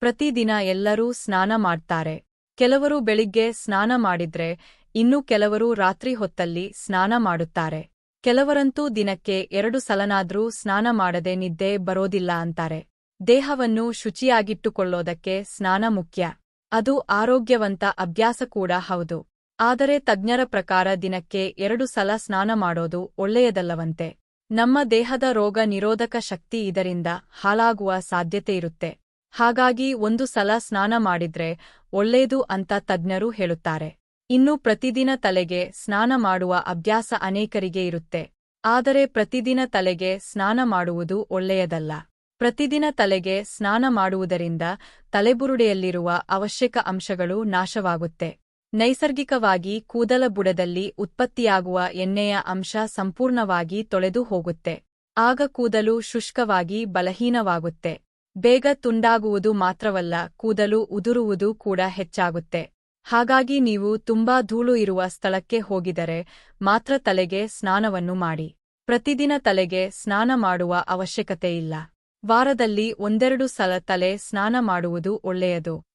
ಪ್ರತಿದಿನ ಎಲ್ಲರೂ ಸ್ನಾನ ಮಾಡ್ತಾರೆ. ಕೆಲವರು ಬೆಳಿಗ್ಗೆ ಸ್ನಾನ ಮಾಡಿದ್ರೆ, ಇನ್ನು ಕೆಲವರು ರಾತ್ರಿ ಹೊತ್ತಲ್ಲಿ ಸ್ನಾನ ಮಾಡುತ್ತಾರೆ. ಕೆಲವರಂತೂ ದಿನಕ್ಕೆ ಎರಡು ಸಲನಾದ್ರೂ ಸ್ನಾನ ಮಾಡದೆ ನಿದ್ದೆ ಬರೋದಿಲ್ಲ ಅಂತಾರೆ. ದೇಹವನ್ನು ಶುಚಿಯಾಗಿಟ್ಟುಕೊಳ್ಳೋದಕ್ಕೆ ಸ್ನಾನ ಮುಖ್ಯ. ಅದು ಆರೋಗ್ಯವಂತ ಅಭ್ಯಾಸ ಕೂಡ ಹೌದು. ಆದರೆ ತಜ್ಞರ ಪ್ರಕಾರ ದಿನಕ್ಕೆ ಎರಡು ಸಲ ಸ್ನಾನ ಮಾಡೋದು ಒಳ್ಳೆಯದಲ್ಲವಂತೆ. ನಮ್ಮ ದೇಹದ ರೋಗ ನಿರೋಧಕ ಶಕ್ತಿ ಇದರಿಂದ ಹಾಳಾಗುವ ಸಾಧ್ಯತೆಯಿರುತ್ತೆ ಹಾಗಾಗಿ ಒಂದು ಸಲ ಸ್ನಾನ ಮಾಡಿದ್ರೆ ಒಳ್ಳೇದು ಅಂತ ತಜ್ಞರು ಹೇಳುತ್ತಾರೆ. ಇನ್ನು ಪ್ರತಿದಿನ ತಲೆಗೆ ಸ್ನಾನ ಮಾಡುವ ಅಭ್ಯಾಸ ಅನೇಕರಿಗೆ ಇರುತ್ತೆ. ಆದರೆ ಪ್ರತಿದಿನ ತಲೆಗೆ ಸ್ನಾನ ಮಾಡುವುದು ಒಳ್ಳೆಯದಲ್ಲ. ಪ್ರತಿದಿನ ತಲೆಗೆ ಸ್ನಾನ ಮಾಡುವುದರಿಂದ ತಲೆಬುರುಡೆಯಲ್ಲಿರುವ ಅವಶ್ಯಕ ಅಂಶಗಳು ನಾಶವಾಗುತ್ತೆ. ನೈಸರ್ಗಿಕವಾಗಿ ಕೂದಲ ಬುಡದಲ್ಲಿ ಉತ್ಪತ್ತಿಯಾಗುವ ಎಣ್ಣೆಯ ಅಂಶ ಸಂಪೂರ್ಣವಾಗಿ ತೊಳೆದು ಹೋಗುತ್ತೆ. ಆಗ ಕೂದಲು ಶುಷ್ಕವಾಗಿ ಬಲಹೀನವಾಗುತ್ತೆ. ಬೇಗ ತುಂಡಾಗುವುದು ಮಾತ್ರವಲ್ಲ, ಕೂದಲು ಉದುರುವುದು ಕೂಡ ಹೆಚ್ಚಾಗುತ್ತೆ. ಹಾಗಾಗಿ ನೀವು ತುಂಬಾ ಧೂಳು ಇರುವ ಸ್ಥಳಕ್ಕೆ ಹೋಗಿದರೆ ಮಾತ್ರ ತಲೆಗೆ ಸ್ನಾನವನ್ನು ಮಾಡಿ. ಪ್ರತಿದಿನ ತಲೆಗೆ ಸ್ನಾನ ಮಾಡುವ ಅವಶ್ಯಕತೆಯಿಲ್ಲ. ವಾರದಲ್ಲಿ ಒಂದೆರಡು ಸಲ ತಲೆ ಸ್ನಾನ ಮಾಡುವುದು ಒಳ್ಳೆಯದು.